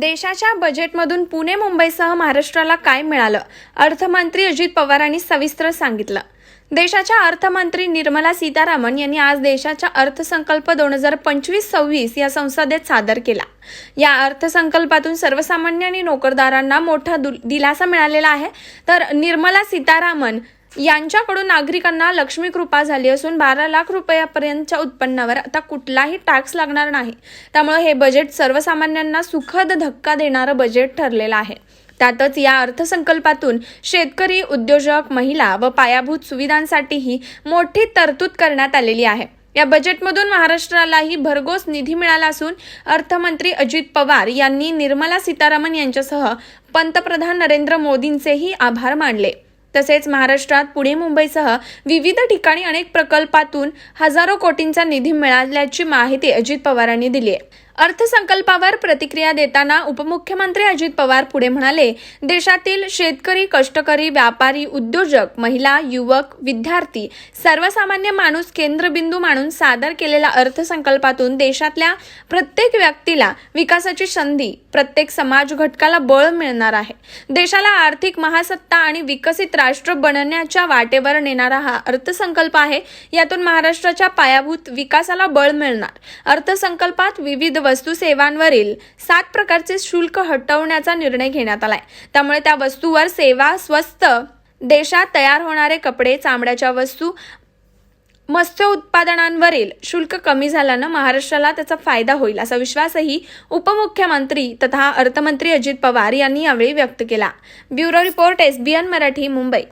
देशाच्या बजेटमधून पुणे मुंबईसह महाराष्ट्राला काय मिळालं? अर्थमंत्री अजित पवारांनी सविस्तर सांगितलं. देशाच्या अर्थमंत्री निर्मला सीतारामन यांनी आज देशाचा अर्थसंकल्प दोन हजार पंचवीस सव्वीस या संसदेत सादर केला. या अर्थसंकल्पातून सर्वसामान्य आणि नोकरदारांना मोठा दिलासा मिळालेला आहे. तर निर्मला सीतारामन यांच्याकडून नागरिकांना लक्ष्मी कृपा झाली असून बारा लाख रुपयापर्यंतच्या उत्पन्नावर आता कुठलाही टॅक्स लागणार नाही. त्यामुळे हे बजेट सर्वसामान्यांना सुखद धक्का देणारं बजेट ठरलेलं आहे. त्यातच या अर्थसंकल्पातून शेतकरी उद्योजक महिला व पायाभूत सुविधांसाठीही मोठी तरतूद करण्यात आलेली आहे. या बजेटमधून महाराष्ट्रालाही भरघोस निधी मिळाला असून अर्थमंत्री अजित पवार यांनी निर्मला सीतारामन यांच्यासह पंतप्रधान नरेंद्र मोदींचेही आभार मानले. तसेच महाराष्ट्रात पुणे मुंबईसह विविध ठिकाणी अनेक प्रकल्पातून हजारो कोटींचा निधी मिळाल्याची माहिती अजित पवारांनी दिली आहे. अर्थसंकल्पावर प्रतिक्रिया देताना उपमुख्यमंत्री अजित पवार पुढे म्हणाले देशातील शेतकरी कष्टकरी व्यापारी उद्योजक महिला युवक विद्यार्थी सर्वसामान्य माणूस केंद्रबिंदू मानून सादर केलेल्या अर्थसंकल्पातून देशातल्या प्रत्येक व्यक्तीला विकासाची संधी प्रत्येक समाज घटकाला बळ मिळणार आहे. देशाला आर्थिक महासत्ता आणि विकसित राष्ट्र बनण्याच्या वाटेवर नेणारा हा अर्थसंकल्प आहे. यातून महाराष्ट्राच्या पायाभूत विकासाला बळ मिळणार. अर्थसंकल्पात विविध वस्तू सेवांवरील सात प्रकारचे शुल्क हटवण्याचा निर्णय घेण्यात आलाय. त्यामुळे त्या वस्तूवर सेवा स्वस्त देशात तयार होणारे कपडे चामड्याच्या वस्तू मत्स्य उत्पादनांवरील शुल्क कमी झाल्यानं महाराष्ट्राला त्याचा फायदा होईल असा विश्वासही उपमुख्यमंत्री तथा अर्थमंत्री अजित पवार यांनी यावेळी व्यक्त केला. Bureau report SBN Marathi Mumbai.